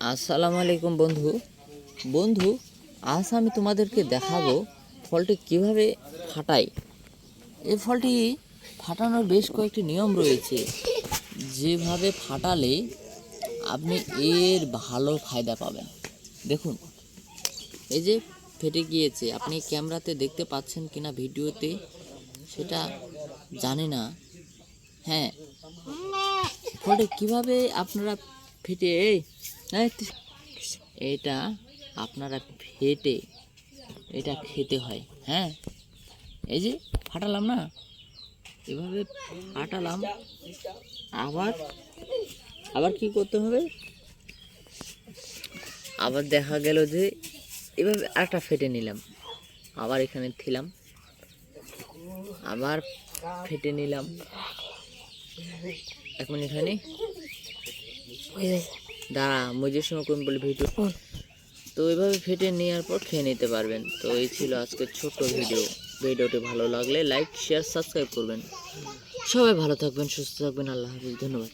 আসসালামু আলাইকুম বন্ধু। বন্ধু, আজ আমি তোমাদেরকে দেখাবো ফলটি কীভাবে ফাটাই। এই ফলটি ফাটানোর বেশ কয়েকটি নিয়ম রয়েছে। যেভাবে ফাটালে আপনি এর ভালো ফায়দা পাবেন। দেখুন, এই যে ফেটে গিয়েছে, আপনি ক্যামেরাতে দেখতে পাচ্ছেন কিনা ভিডিওতে, সেটা জানি না। হ্যাঁ ফলটি কীভাবে আপনারা ফেটে এটা আপনারা ফেটে, এটা খেতে হয় হ্যাঁ? এই যে ফাটালাম না? এভাবে ফাটালাম, আবার আবার কি করতে হবে? আবার দেখা গেল যে এভাবে আরেকটা ফেটে নিলাম, আবার এখানে থিলাম আবার ফেটে নিলাম। মিনিট হয়নি? দাঁড়া মজুর সময় কোন বলে ভিডিও তো এইভাবে ফেটে নেওয়ার পর খেয়ে নিতে পারবেন। তো এই ছিল আজকের ছোট্ট ভিডিও। ভিডিওটি ভালো লাগলে লাইক, শেয়ার, সাবস্ক্রাইব করবেন। সবাই ভালো থাকবেন, সুস্থ থাকবেন। আল্লাহ হাফিজ। ধন্যবাদ।